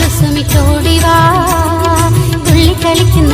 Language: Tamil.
ലുസുമി തോടിവാ തുള്ളി കളിക്കുന്ന